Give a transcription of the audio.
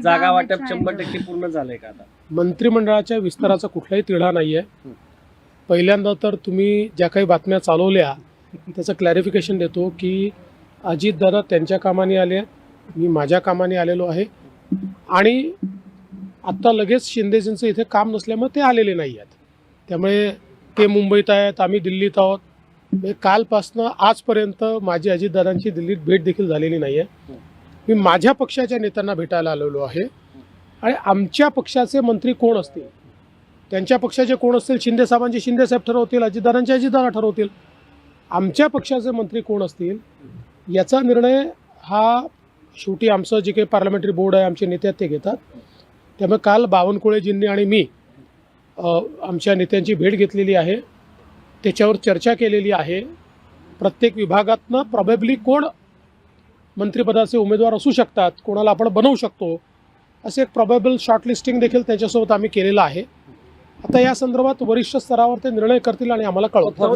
जागा वाटप शंभर. टक्के पूर्ण झालंय का आता? मंत्रिमंडळाच्या विस्ताराचा कुठलाही तिढा नाही आहे पहिल्यांदा तर तुम्ही ज्या काही बातम्या चालवल्या त्याचं क्लॅरिफिकेशन देतो की अजितदादा त्यांच्या कामाने आले मी माझ्या कामाने आलेलो आहे. आणि आत्ता लगेच शिंदेजींचं इथे काम नसल्यामुळे ते आलेले नाही आहेत त्यामुळे ते मुंबईत आहेत आम्ही दिल्लीत आहोत. कालपासनं आजपर्यंत माझी अजितदादांची दिल्लीत भेट देखील झालेली नाही आहे मी माझ्या पक्षाच्या नेत्यांना भेटायला आलेलो आहे. आणि आमच्या पक्षाचे मंत्री कोण असतील? त्यांच्या पक्षाचे कोण असतील? शिंदे साहेबांचे शिंदे साहेब ठरवतील अजितदादांचे अजितदादा ठरवतील. आमच्या पक्षाचे मंत्री कोण असतील? याचा निर्णय हा शेवटी आमचं जे काही पार्लमेंटरी बोर्ड आहे आमचे नेते ते घेतात. त्यामुळे काल बावनकुळेजींनी आणि मी आमच्या नेत्यांची भेट घेतलेली आहे. त्याच्यावर चर्चा केलेली आहे. प्रत्येक विभागातनं प्रॉबेबली कोण मंत्रिपदाचे उमेदवार असू शकतात कोणाला आपण बनवू शकतो असे एक प्रॉबेबल शॉर्टलिस्टिंग देखील त्याच्यासोबत आम्ही केलेलं आहे. आता या संदर्भात वरिष्ठ स्तरावर ते निर्णय करतील आणि आम्हाला कळवतात